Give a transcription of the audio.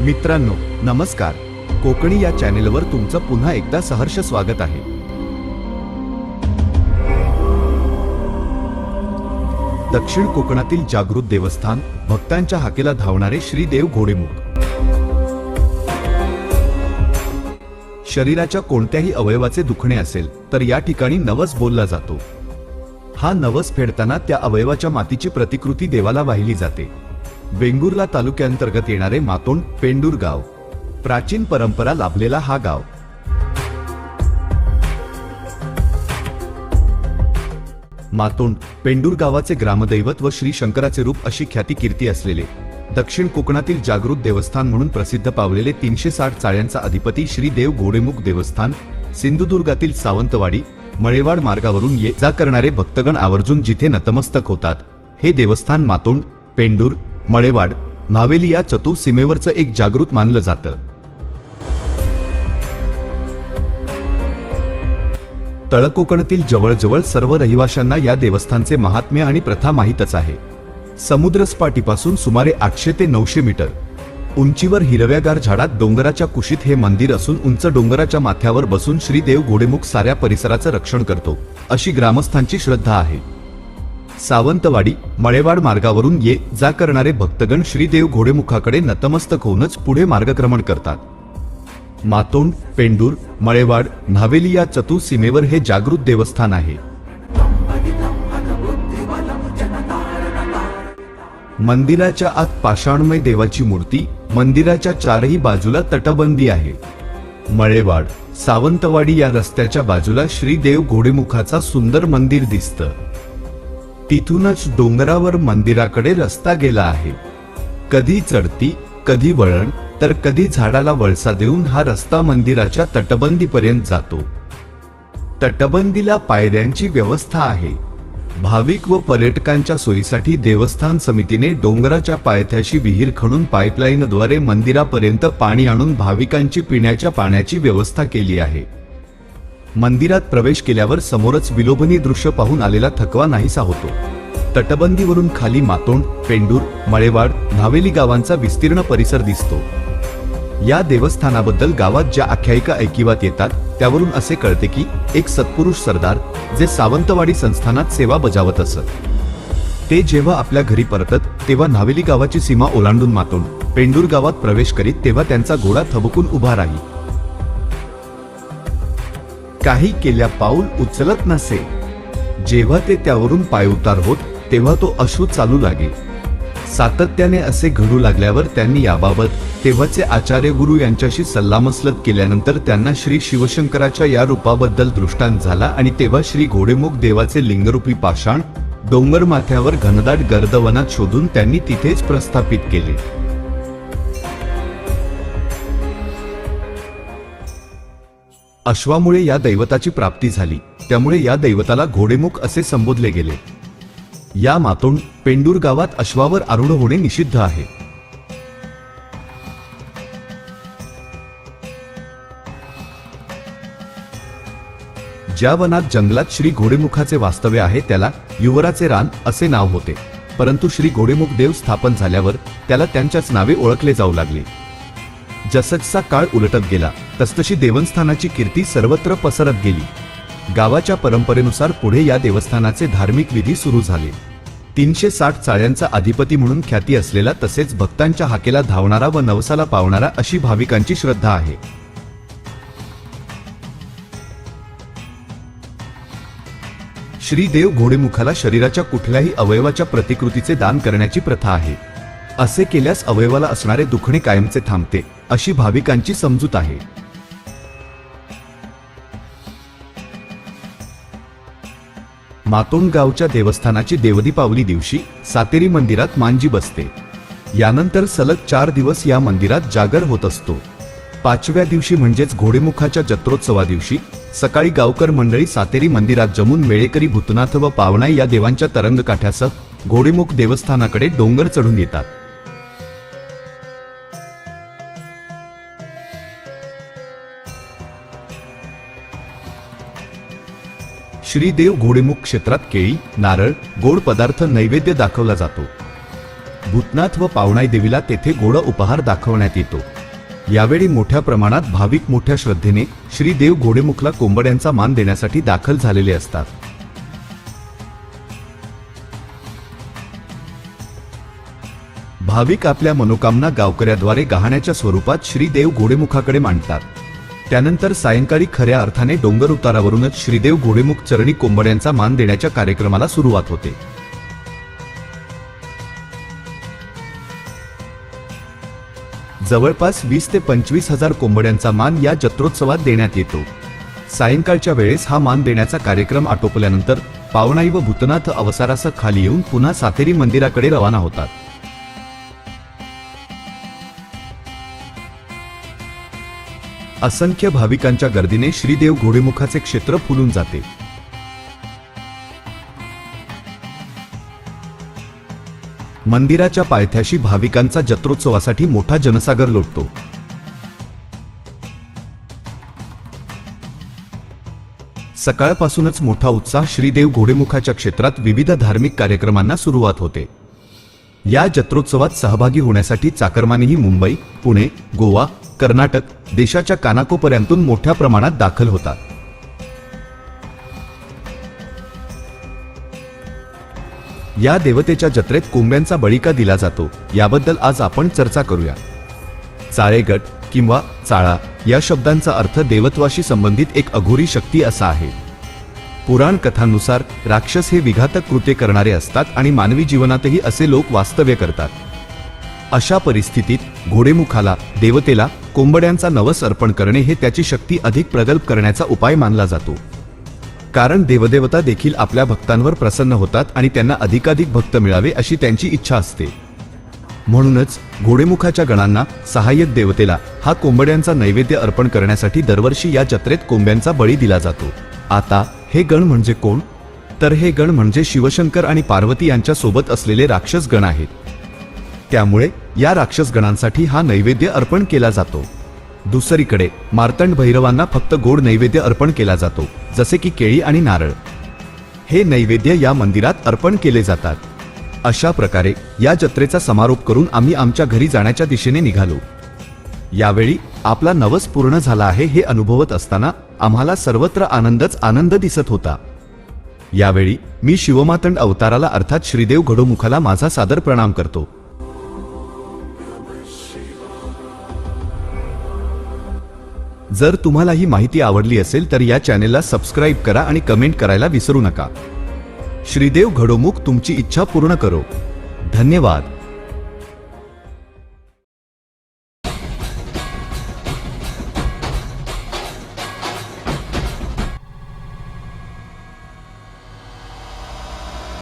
मित्रांनो नमस्कार. कोकणी या चॅनेलवर तुमचं पुन्हा एकदा सहर्ष स्वागत आहे. दक्षिण कोकणातील जागृत देवस्थान भक्तांच्या हाकेला धावणारे श्रीदेव घोडेमुख. शरीराच्या कोणत्याही अवयवाचे दुखणे असेल तर या ठिकाणी नवस बोलला जातो. हा नवस फेडताना त्या अवयवाच्या मातीची प्रतिकृती देवाला वाहिली जाते. वेंगुर्ला तालुक्यांतर्गत येणारे मातोंड पेंडूर गाव. प्राचीन परंपरा लाभलेला हा गाव. मातोंड पेंडूर गावाचे ग्रामदैवत व श्री शंकराचे रूप अशी ख्याती कीर्ती असलेले दक्षिण कोकणातील जागृत देवस्थान म्हणून प्रसिद्ध पावलेले तीनशे साठ चाळ्यांचा अधिपती श्री देव घोडेमुख देवस्थान सिंधुदुर्गातील सावंतवाडी मळेवाड मार्गावरून ये जा करणारे भक्तगण आवर्जून जिथे नतमस्तक होतात. हे देवस्थान मातोंड पेंडूर मळेवाड नावेली या चतुर सीमेवरचं एक जागृत मानलं जातं. तळकोकणातील जवळजवळ सर्व रहिवाशांना या देवस्थानचे महात्म्य आणि प्रथा माहीतच आहे. समुद्रसपाटीपासून सुमारे आठशे ते नऊशे मीटर. उंचीवर हिरव्यागार झाडात डोंगराच्या कुशीत हे मंदिर असून उंच डोंगराच्या माथ्यावर बसून श्रीदेव घोडेमुख साऱ्या परिसराचं रक्षण करतो अशी ग्रामस्थांची श्रद्धा आहे. सावंतवाडी मळेवाड मार्गावरून ये जा करणारे भक्तगण श्रीदेव घोडेमुखाकडे नतमस्तक होऊनच पुढे मार्गक्रमण करतात. मातोंड पेंडूर मळेवाड न्हावेली या चतुसीमेवर हे जागृत देवस्थान आहे. मंदिराच्या आत पाषाणमय देवाची मूर्ती मंदिराच्या चारही बाजूला तटबंदी आहे. मळेवाड सावंतवाडी या रस्त्याच्या बाजूला श्रीदेव घोडेमुखाचा सुंदर मंदिर दिसतं. तिथूनच डोंगरावर मंदिराकडे रस्ता गेला आहे. कधी चढती कधी वळण तर कधी झाडाला वळसा देऊन हा रस्ता मंदिराच्या तटबंदीपर्यंत जातो. तटबंदीला पायऱ्यांची व्यवस्था आहे. भाविक व पर्यटकांच्या सोयीसाठी देवस्थान समितीने डोंगराच्या पायथ्याशी विहीर खणून पाईपलाईनद्वारे मंदिरापर्यंत पाणी आणून भाविकांची पिण्याच्या पाण्याची व्यवस्था केली आहे. मंदिरात प्रवेश केल्यावर समोरच विलोभनीय दृश्य पाहून आलेला थकवा नाहीसा होतो. तटबंदीवरून खाली मातोंड पेंडूर मळेवाड नावेली गावांचा विस्तीर्ण परिसर दिसतो. या देवस्थानाबद्दल गावात ज्या आख्यायिका ऐकिवात येतात त्यावरून असे कळते की एक सत्पुरुष सरदार जे सावंतवाडी संस्थानात सेवा बजावत असत. ते जेव्हा आपल्या घरी परतत तेव्हा न्हावेली गावाची सीमा ओलांडून मातोंड पेंडूर गावात प्रवेश करीत तेव्हा त्यांचा घोडा थबकून उभा राही. काही केल्या पाऊल उचलत नसे. जेव्हा ते त्यावरून पायउतार होत तेव्हा तो अश्रू चालू लागे. सातत्याने असे घडू लागल्यावर त्यांनी याबाबत तेव्हाचे आचार्य गुरु यांच्याशी सल्लामसलत केल्यानंतर त्यांना श्री शिवशंकराच्या या रूपाबद्दल दृष्टांत झाला आणि तेव्हा श्री घोडेमुख देवाचे लिंगरूपी पाषाण डोंगर माथ्यावर घनदाट गर्दवनात शोधून त्यांनी तिथेच प्रस्थापित केले. अश्वामुळे या दैवताची प्राप्ती झाली. त्यामुळे या दैवताला घोडेमुख असे संबोधले गेले. या मातोंड पेंडूर गावात अश्वावर आरूढ होणे निषिद्ध आहे. ज्या वनात जंगलात श्री घोडेमुखाचे वास्तव्य आहे त्याला युवराचे रान असे नाव होते. परंतु श्री घोडेमुख देव स्थापन झाल्यावर त्याला त्यांच्याच नावे ओळखले जाऊ लागले. जसजसा काळ उलटत गेला तसतशी देवस्थानाची कीर्ती सर्वत्र पसरत गेली. गावाच्या परंपरेनुसार पुढे या देवस्थानाचे धार्मिक विधी सुरू झाले. तीनशे साठ चाळ्यांचा अधिपती म्हणून ख्याती असलेला तसेच भक्तांच्या हाकेला धावणारा व नवसाला पावणारा अशी भाविकांची श्रद्धा आहे. श्रीदेव घोडेमुखाला शरीराच्या कुठल्याही अवयवाच्या प्रतिकृतीचे दान करण्याची प्रथा आहे. असे केल्यास अवयवाला असणारे दुखणे कायमचे थांबते अशी भाविकांची समजूत आहे. मातोंड गावच्या देवस्थानाची देवदीपावली दिवशी सातेरी मंदिरात मांजी बसते. यानंतर सलग चार दिवस या मंदिरात जागर होत असतो. पाचव्या दिवशी म्हणजेच घोडेमुखाच्या जत्रोत्सवा दिवशी सकाळी गावकर मंडळी सातेरी मंदिरात जमून वेळेकरी भूतनाथ व पावणाई या देवांच्या तरंगकाठ्यासह घोडेमुख देवस्थानाकडे डोंगर चढून येतात. श्रीदेव घोडेमुख क्षेत्रात केळी नारळ गोड पदार्थ नैवेद्य दाखवला जातो. भूतनाथ व पावणाई देवीला तेथे गोड उपहार दाखवण्यात येतो. यावेळी मोठ्या प्रमाणात भाविक मोठ्या श्रद्धेने श्रीदेव घोडेमुखला कोंबड्यांचा मान देण्यासाठी दाखल झालेले असतात. भाविक आपल्या मनोकामना गावकऱ्याद्वारे गहाण्याच्या स्वरूपात श्रीदेव घोडेमुखाकडे मांडतात. त्यानंतर सायंकाळी खऱ्या अर्थाने डोंगर उतारावरूनच श्रीदेव घोडेमुख चरणी कोंबड्यांचा मान देण्याच्या कार्यक्रमाला सुरुवात होते. जवळपास वीस ते पंचवीस हजार कोंबड्यांचा मान या जत्रोत्सवात देण्यात येतो. सायंकाळच्या वेळेस हा मान देण्याचा कार्यक्रम आटोपल्यानंतर पावणाई व भूतनाथ अवसारासह खाली येऊन पुन्हा सातेरी मंदिराकडे रवाना होतात. असंख्य भाविकांच्या गर्दीने श्रीदेव घोडेमुखाचे क्षेत्र फुलून जाते. मंदिराच्या पायथ्याशी भाविकांचा जत्रोत्सवासाठी मोठा जनसागर लोटतो. सकाळपासूनच मोठा उत्साह श्रीदेव घोडेमुखाच्या क्षेत्रात विविध धार्मिक कार्यक्रमांना सुरुवात होते. या जत्रोत्सवात सहभागी होण्यासाठी चाकरमानीही मुंबई पुणे गोवा कर्नाटक देशाच्या कानाकोपर्यंतून मोठ्या प्रमाणात दाखल होतात. या देवतेच्या जत्रेत कोंब्यांचा बळिका दिला जातो. याबद्दल आज आपण चर्चा करूया. चाळेगट किंवा चाळा या शब्दांचा अर्थ देवत्वाशी संबंधित एक अघोरी शक्ती असा आहे. पुराण कथांनुसार राक्षस हे विघातक कृत्य करणारे असतात आणि मानवी जीवनातही असे लोक वास्तव्य करतात. अशा परिस्थितीत घोडेमुखाला देवतेला कोंबड्यांचा नवस अर्पण करणे हे त्याची शक्ती अधिक प्रगल्भ करण्याचा उपाय मानला जातो. कारण देवदेवता देखील आपल्या भक्तांवर प्रसन्न होतात आणि त्यांना अधिकाधिक भक्त मिळावे अशी त्यांची इच्छा असते. म्हणूनच घोडेमुखाच्या गणांना सहाय्यक देवतेला हा कोंबड्यांचा नैवेद्य अर्पण करण्यासाठी दरवर्षी या जत्रेत कोंब्यांचा बळी दिला जातो. आता हे गण म्हणजे कोण? तर हे गण म्हणजे शिवशंकर आणि पार्वती यांच्या सोबत असलेले राक्षस गण आहेत. त्यामुळे या राक्षस गणांसाठी हा नैवेद्य अर्पण केला जातो. दुसरीकडे मार्तंड भैरवांना फक्त गोड नैवेद्य अर्पण केला जातो जसे की केळी आणि नारळ. हे नैवेद्य या मंदिरात अर्पण केले जातात. अशा प्रकारे या जत्रेचा समारोप करून आम्ही आमच्या घरी जाण्याच्या दिशेने निघालो. यावेळी आपला नवस पूर्ण झाला आहे हे अनुभवत असताना आम्हाला सर्वत्र आनंदच आनंद दिसत होता. यावेळी मी शिवमातंड अवताराला अर्थात श्रीदेव घडोमुखाला माझा सादर प्रणाम करतो. जर तुम्हाला ही माहिती आवडली असेल तर या चॅनेलला सबस्क्राईब करा आणि कमेंट करायला विसरू नका. श्रीदेव घडोमुख तुमची इच्छा पूर्ण करो. धन्यवाद.